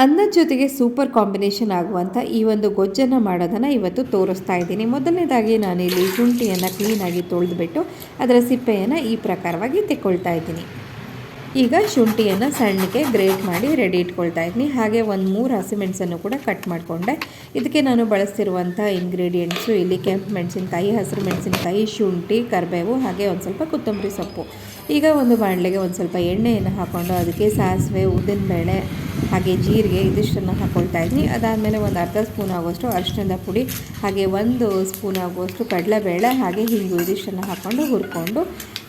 ಅನ್ನದ ಜೊತೆಗೆ super combination ಆಗುವಂಥ ಈ ಒಂದು ಗೊಜ್ಜನ್ನು ಮಾಡೋದನ್ನು ಇವತ್ತು ತೋರಿಸ್ತಾ ಇದ್ದೀನಿ. ಮೊದಲನೇದಾಗಿ ನಾನಿಲ್ಲಿ ಶುಂಠಿಯನ್ನು ಕ್ಲೀನಾಗಿ ತೊಳೆದುಬಿಟ್ಟು ಅದರ ಸಿಪ್ಪೆಯನ್ನು ಈ ಪ್ರಕಾರವಾಗಿ ತೆಕ್ಕೊಳ್ತಾ ಇದ್ದೀನಿ. ಈಗ ಶುಂಠಿಯನ್ನು ಸಣ್ಣಕ್ಕೆ ಗ್ರೇಟ್ ಮಾಡಿ ರೆಡಿ ಇಟ್ಕೊಳ್ತಾ ಇದ್ದೀನಿ. ಹಾಗೆ ಒಂದು ಮೂರು ಹಸಿಮೆಣಸನ್ನು ಕೂಡ ಕಟ್ ಮಾಡಿಕೊಂಡೆ. ಇದಕ್ಕೆ ನಾನು ಬಳಸ್ತಿರುವಂಥ ಇಂಗ್ರೀಡಿಯೆಂಟ್ಸು ಇಲ್ಲಿ ಕೆಂಪು ಮೆಣಸಿನಕಾಯಿ, ಹಸಿರು ಮೆಣಸಿನಕಾಯಿ, ಶುಂಠಿ, ಕರಿಬೇವು ಹಾಗೆ ಒಂದು ಸ್ವಲ್ಪ ಕೊತ್ತಂಬರಿ ಸೊಪ್ಪು. ಈಗ ಒಂದು ಬಾಣಲೆಗೆ ಒಂದು ಸ್ವಲ್ಪ ಎಣ್ಣೆಯನ್ನು ಹಾಕ್ಕೊಂಡು ಅದಕ್ಕೆ ಸಾಸಿವೆ, ಉದ್ದಿನಬೇಳೆ ಹಾಗೆ ಜೀರಿಗೆ ಇದಿಷ್ಟನ್ನು ಹಾಕ್ಕೊಳ್ತಾ ಇದ್ದೀನಿ. ಅದಾದಮೇಲೆ ಒಂದು ಅರ್ಧ ಸ್ಪೂನ್ ಆಗುವಷ್ಟು ಅರಿಶಿನದ ಪುಡಿ, ಹಾಗೆ ಒಂದು ಸ್ಪೂನ್ ಆಗುವಷ್ಟು ಕಡಲೆಬೇಳೆ, ಹಾಗೆ ಹಿಂಗು ಇದಿಷ್ಟನ್ನು ಹಾಕ್ಕೊಂಡು ಹುರ್ಕೊಂಡು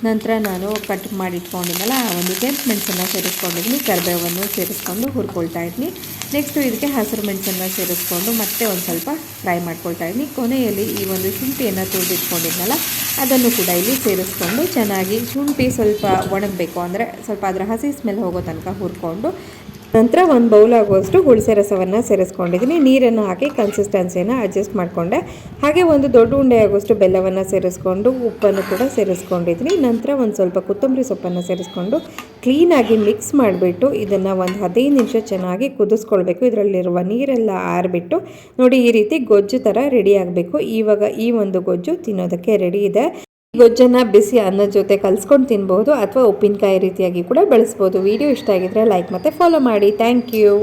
ನಂತರ ನಾನು ಕಟ್ ಮಾಡಿ ಇಟ್ಕೊಂಡಿದ್ದೆಲ್ಲ ಆ ಒಂದು ಕೆಂಪು ಮೆಣಸನ್ನು ಸೇರಿಸ್ಕೊಂಡಿದ್ದೀನಿ. ಕರಿಬೇವನ್ನು ಸೇರಿಸ್ಕೊಂಡು ಹುರ್ಕೊಳ್ತಾ ಇದ್ದೀನಿ. ನೆಕ್ಸ್ಟು ಇದಕ್ಕೆ ಹಸಿರು ಮೆಣಸನ್ನು ಸೇರಿಸ್ಕೊಂಡು ಮತ್ತೆ ಒಂದು ಸ್ವಲ್ಪ ಫ್ರೈ ಮಾಡ್ಕೊಳ್ತಾ ಇದ್ದೀನಿ. ಕೊನೆಯಲ್ಲಿ ಈ ಒಂದು ಶುಂಠಿಯನ್ನು ತುಳಿದಿಟ್ಕೊಂಡಿದ್ನಲ್ಲ ಅದನ್ನು ಕೂಡ ಇಲ್ಲಿ ಸೇರಿಸ್ಕೊಂಡು ಚೆನ್ನಾಗಿ ಶುಂಠಿ ಸ್ವಲ್ಪ ಒಣಗಬೇಕು. ಅಂದರೆ ಸ್ವಲ್ಪ ಅದರ ಹಸಿ ಸ್ಮೆಲ್ ಹೋಗೋ ತನಕ ಹುರ್ಕೊಂಡು ನಂತರ ಒಂದು ಬೌಲ್ ಆಗುವಷ್ಟು ಹುಣಸೆ ರಸವನ್ನು ಸೇರಿಸ್ಕೊಂಡಿದ್ದೀನಿ. ನೀರನ್ನು ಹಾಕಿ ಕನ್ಸಿಸ್ಟೆನ್ಸಿಯನ್ನು ಅಡ್ಜಸ್ಟ್ ಮಾಡಿಕೊಂಡೆ. ಹಾಗೆ ಒಂದು ದೊಡ್ಡ ಉಂಡೆ ಆಗುವಷ್ಟು ಬೆಲ್ಲವನ್ನು ಸೇರಿಸ್ಕೊಂಡು, ಉಪ್ಪನ್ನು ಕೂಡ ಸೇರಿಸ್ಕೊಂಡಿದ್ದೀನಿ. ನಂತರ ಒಂದು ಸ್ವಲ್ಪ ಕೊತ್ತಂಬರಿ ಸೊಪ್ಪನ್ನು ಸೇರಿಸ್ಕೊಂಡು ಕ್ಲೀನಾಗಿ ಮಿಕ್ಸ್ ಮಾಡಿಬಿಟ್ಟು ಇದನ್ನು ಒಂದು ಹದಿನೈದು ನಿಮಿಷ ಚೆನ್ನಾಗಿ ಕುದಿಸ್ಕೊಳ್ಬೇಕು. ಇದರಲ್ಲಿರುವ ನೀರೆಲ್ಲ ಆರಿಬಿಟ್ಟು ನೋಡಿ ಈ ರೀತಿ ಗೊಜ್ಜು ಥರ ರೆಡಿ ಆಗಬೇಕು. ಇವಾಗ ಈ ಒಂದು ಗೊಜ್ಜು ತಿನ್ನೋದಕ್ಕೆ ರೆಡಿ ಇದೆ. ಗೊಜ್ಜನ್ನು ಬಿಸಿ ಅನ್ನದ ಜೊತೆ ಕಲ್ಸ್ಕೊಂಡು ತಿನ್ಬಹುದು ಅಥವಾ ಉಪ್ಪಿನಕಾಯಿ ರೀತಿಯಾಗಿ ಕೂಡ ಬಳಸ್ಬೋದು. ವಿಡಿಯೋ ಇಷ್ಟ ಆಗಿದ್ರೆ ಲೈಕ್ ಮತ್ತೆ ಫಾಲೋ ಮಾಡಿ. Thank you